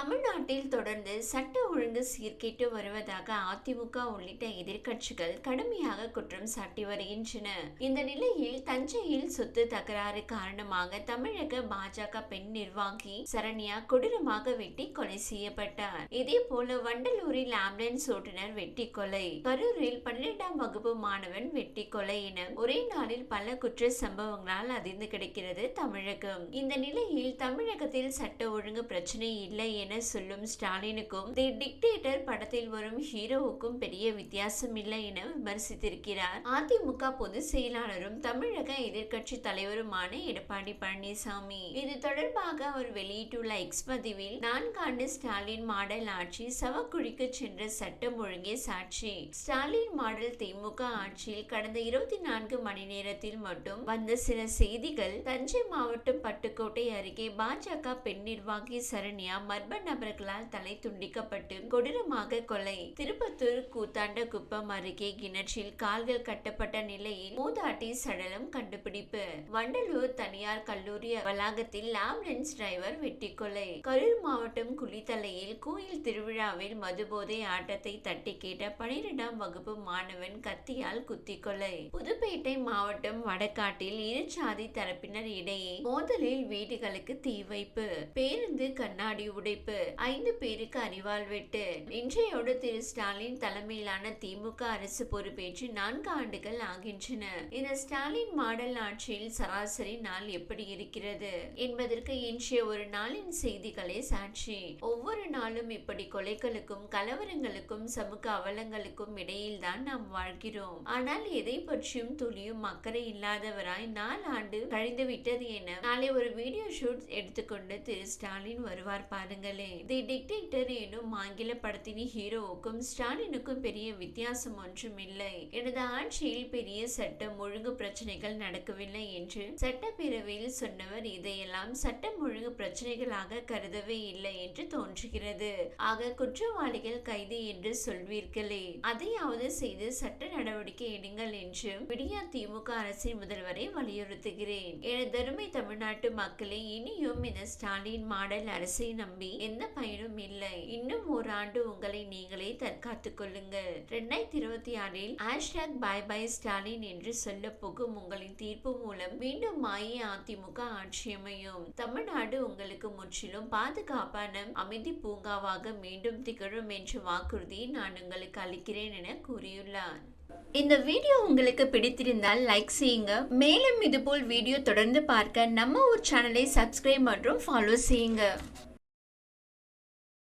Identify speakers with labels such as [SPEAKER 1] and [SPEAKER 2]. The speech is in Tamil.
[SPEAKER 1] தமிழ்நாட்டில் தொடர்ந்து சட்ட ஒழுங்கு சீர்கேட்டு வருவதாக அதிமுக உள்ளிட்ட எதிர்க்கட்சிகள் கடுமையாக குற்றம் சாட்டி வருகின்றன. இந்த நிலையில் தஞ்சையில் சொத்து தகராறு காரணமாக தமிழக பாஜக பெண் நிர்வாகி சரண்யா கொடூரமாக வெட்டி கொலை செய்யப்பட்டார். இதே போல வண்டலூரில் ஆம்புலன்ஸ் ஓட்டுநர் வெட்டி கொலை கரூரில் பன்னிரெண்டாம் வகுப்பு மாணவன் வெட்டி கொலை என ஒரே நாளில் பல குற்ற சம்பவங்களால் அதிர்ந்து கிடைக்கிறது தமிழகம். இந்த நிலையில் தமிழகத்தில் சட்ட ஒழுங்கு பிரச்சனை இல்லை என சொல்லும் ஸ்டாலினுக்கும் தி டிக்டேட்டர் படத்தில் வரும் ஹீரோவுக்கும் பெரிய வித்தியாசம் இல்லை என விமர்சித்திருக்கிறார். அதிமுக பொதுச் செயலாளரும் தமிழக எதிர்க்கட்சி தலைவருமான எடப்பாடி பழனிசாமி. இது தொடர்பாக அவர் வெளியிட்டுள்ள எக்ஸ் பதிவில் நான்காண்டு ஸ்டாலின் மாடல் ஆட்சி சவக்குழிக்கு சென்ற சட்டம் ஒழுங்கே சாட்சி. ஸ்டாலின் மாடல் திமுக ஆட்சியில் கடந்த இருபத்தி நான்கு மணி நேரத்தில் மட்டும் வந்த சில செய்திகள் தஞ்சை மாவட்டம் பட்டுக்கோட்டை அருகே பாஜக பெண் நிர்வாகி சரண்யா மர்ம நபர்களால் தலை துண்டிக்கப்பட்டு கொடூரமாக கொலை. திருப்பத்தூர் கூத்தாண்டகுப்பம் அருகே கிணற்றில் கால்கள் கட்டப்பட்ட நிலையில் மூதாட்டி சடலம் கண்டுபிடிப்பு. வண்டலூர் தனியார் கல்லூரி வளாகத்தில் ஆம்புலன்ஸ் டிரைவர் வெட்டி கொலை. கரூர் மாவட்டம் குளித்தலையில் கோயில் திருவிழாவில் மதுபோதை ஆட்டத்தை தட்டி கேட்ட பனிரெண்டாம் வகுப்பு மாணவன் கத்தியால் குத்தி கொலை. புதுப்பேட்டை மாவட்டம் வடக்காட்டில் இரு சாதி தரப்பினர் இடையே மோதலில் வீடுகளுக்கு தீ வைப்பு. பேருந்து கண்ணாடி உடைப்பு. ஐந்து பேருக்கு அறிவால் வெட்டு. இன்றையோடு திரு ஸ்டாலின் தலைமையிலான திமுக அரசு பொறுப்பேற்று நான்கு ஆண்டுகள் ஆகின்றன. இந்த ஸ்டாலின் மாடல் ஆட்சியில் சராசரி நாள் எப்படி இருக்கிறது என்பதற்கு இன்றைய ஒரு நாளின் செய்திகளே சாட்சி. ஒவ்வொரு நாளும் இப்படி கொலைகளுக்கும் கலவரங்களுக்கும் சமூக அவலங்களுக்கும் இடையில் தான் நாம் வாழ்கிறோம். ஆனால் எதை பற்றியும் துளியும் அக்கறை இல்லாதவராய் நாலாண்டு கழிந்து விட்டது என நாளை ஒரு வீடியோ ஷூட் எடுத்துக்கொண்டு திரு ஸ்டாலின் வருவார் பாருங்கள். தி டிக்டேட்டர் எனும் ஆங்கில படத்தின் ஹீரோவுக்கும் ஸ்டாலினுக்கும் பெரிய வித்தியாசம் ஒன்றும் இல்லை எனது ஆட்சியில் பெரிய சட்டம் ஒழுங்கு பிரச்சனைகள் நடக்கவில்லை என்று சட்டப்பேரவையில் சொன்னவர் இதையெல்லாம் சட்டம் ஒழுங்கு பிரச்சனைகளாக கருதவே இல்லை என்று தோன்றுகிறது. ஆக குற்றவாளிகள் கைது என்று சொல்வீர்களே. அதையாவது செய்து சட்ட நடவடிக்கை எடுங்கள் என்று விடியா திமுக அரசின் முதல்வரை வலியுறுத்துகிறேன். எனது தருமை தமிழ்நாட்டு மக்களே இனியும் இந்த ஸ்டாலின் மாடல் அரசை நம்பி எந்த பயனும் இல்லை. இன்னும் ஓராண்டு உங்களை நீங்களே தற்காத்துக் கொள்ளுங்கள் ரெண்டாயிரத்தி இருபத்தி ஆறில் ஹேஷ்டாக் பாய் பாய் ஸ்டாலின் என்று சொல்ல போகும் உங்களின் தீர்ப்பு மூலம் மீண்டும் அஇஅதிமுக ஆட்சி அமையும். தமிழ்நாடு உங்களுக்கு முற்றிலும் பாதுகாப்பான அமைதி பூங்காவாக மீண்டும் திகழும் என்ற வாக்குறுதியை நான் உங்களுக்கு அளிக்கிறேன் என கூறியுள்ளார். இந்த வீடியோ உங்களுக்கு பிடித்திருந்தால் லைக் செய்யுங்க. மேலும் இதுபோல் வீடியோ தொடர்ந்து பார்க்க நம்ம ஒரு சேனலை சப்ஸ்கிரைப் மற்றும் ஃபாலோ செய்யுங்க.